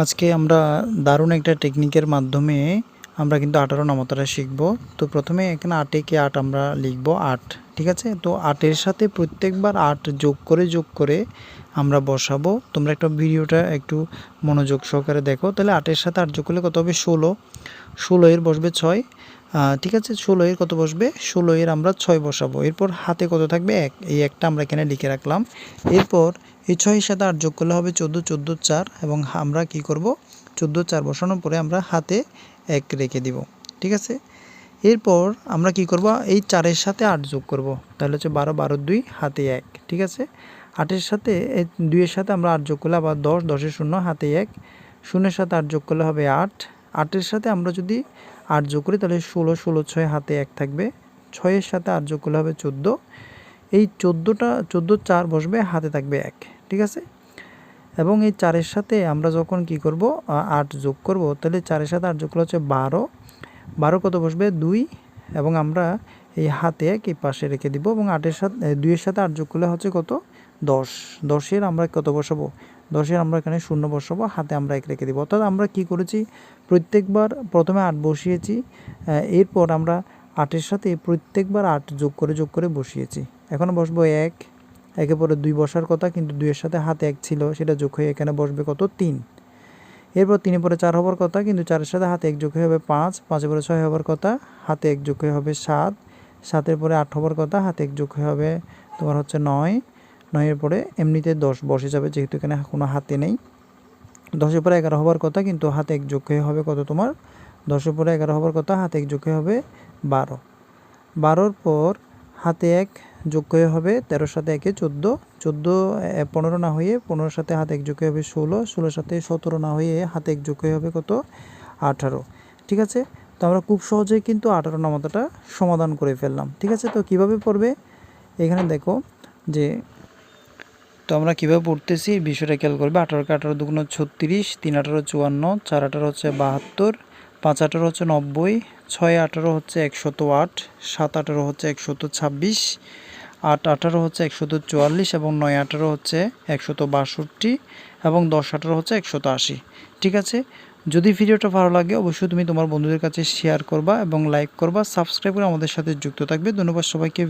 আজকে আমরা দারুণ একটা টেকনিকের মাধ্যমে আমরা কিন্তু আঠারো নমতারা শিখব। তো প্রথমে এখানে আটে কে আট আমরা লিখব, আট, ঠিক আছে? তো আটের সাথে প্রত্যেকবার আট যোগ করে যোগ করে আমরা বসাবো। তোমরা একটা ভিডিওটা একটু মনোযোগ সহকারে দেখো। তাহলে আটের সাথে আট যোগ করলে কত হবে? ষোলো। ষোলো এর বসবে ছয়। ঠিক আছে ষোলো এর কত বসবে? ষোলো এর আমরা ছয় বসাবো। এরপর হাতে কত থাকবে? এক। এই একটা আমরা এখানে লিখে রাখলাম। এরপর এই ছয়ের সাথে আট যোগ করলে হবে চোদ্দ চোদ্দ চার এবং আমরা কি করব? চোদ্দ, চার বসানোর পরে আমরা হাতে এক রেখে দিব। ঠিক আছে? এরপর আমরা কি করব? এই চারের সাথে আট যোগ করব। তাহলে হচ্ছে বারো বারো, দুই, হাতে এক। ঠিক আছে? আটের সাথে, এই দুইয়ের সাথে আমরা আট যোগ করলে আবার দশ, দশের শূন্য, হাতে এক। শূন্যের সাথে আট যোগ করলে হবে আট। আটের সাথে আমরা যদি আট যোগ করি, তাহলে ষোলো ষোলো, ছয় হাতে এক থাকবে। ছয়ের সাথে আট যোগ করলে হবে চোদ্দ। এই চোদ্দোটা, চোদ্দ চার বসবে, হাতে থাকবে এক, ঠিক আছে? এবং এই চারের সাথে আমরা যখন কি করব আট যোগ করব, তাহলে চারের সাথে আট যোগ করলে হচ্ছে বারো। বারো কত বসবে? দুই। এবং আমরা এই হাতে এক, এই পাশে রেখে দিব। এবং আটের সাথে দুইয়ের সাথে আট যোগ করলে হচ্ছে কত? দশ। দশের আমরা কত বসাবো? দশের আমরা এখানে শূন্য বসাবো, হাতে আমরা এক রেখে দিব। অর্থাৎ আমরা কি করেছি? প্রত্যেকবার প্রথমে আট বসিয়েছি এরপর আমরা আটের সাথে প্রত্যেকবার আট যোগ করে যোগ করে বসিয়েছি। এখন বসবো এক, একে পরে দুই বসার কথা, কিন্তু দুইয়ের সাথে হাতে এক ছিল, সেটা যোগ হয়ে এখানে বসবে কত? তিন। এরপর তিনে পরে চার হবার কথা, কিন্তু চারের সাথে হাতে এক যোগ হয়ে হবে পাঁচ পাঁচের পরে ছয় হবার কথা, হাতে এক যোগ হয়ে হবে সাত, সাতের পরে আট হবার কথা, হাতে এক যোগ হয়ে হবে তোমার হচ্ছে নয়। নয়ের পরে এমনিতে দশ বসে যাবে, যেহেতু এখানে কোনো হাতে নেই। দশের পরে এগারো হবার কথা, কিন্তু হাতে এক যোগ হয়ে হবে কত তোমার? দশের পরে এগারো হবার কথা, হাতে এক যোগ হয়ে হবে বারো। বারোর পর হাতে এক যোগ হয়ে হবে তেরোর সাথে একে চোদ্দ। চোদ্দ পনেরো না হয়ে পনেরোর সাথে হাতে এক যোগ হয়ে হবে ষোলো। ষোলোর সাথে সতেরো না হয়ে হাতে এক যোগ হয়ে হবে কত? আঠারো। ঠিক আছে? তো আমরা খুব সহজেই কিন্তু আঠারো নামাতাটা সমাধান করে ফেললাম। ঠিক আছে? তো কীভাবে পড়বে? এখানে দেখো যে তো আমরা কীভাবে পড়তেছি? বিষয়টা খেয়াল করবে। আঠারোকে আঠারো দুগুণ ছত্রিশ, তিন আঠারো চুয়ান্ন, চার আঠারো হচ্ছে বাহাত্তর, পাঁচ আঠারো হচ্ছে নব্বই, ছয় আঠারো হচ্ছে একশত আট, সাত আঠারো হচ্ছে একশত ছাব্বিশ, আট আঠারো হচ্ছে একশত চুয়াল্লিশ এবং নয় আঠারো হচ্ছে একশত বাষট্টি এবং দশ আঠারো হচ্ছে একশত আশি। ঠিক আছে? যদি ভিডিওটা ভালো লাগে, অবশ্যই তুমি তোমার বন্ধুদের কাছে শেয়ার করবা এবং লাইক করবা সাবস্ক্রাইব করে আমাদের সাথে যুক্ত থাকবে। ধন্যবাদ সবাইকে।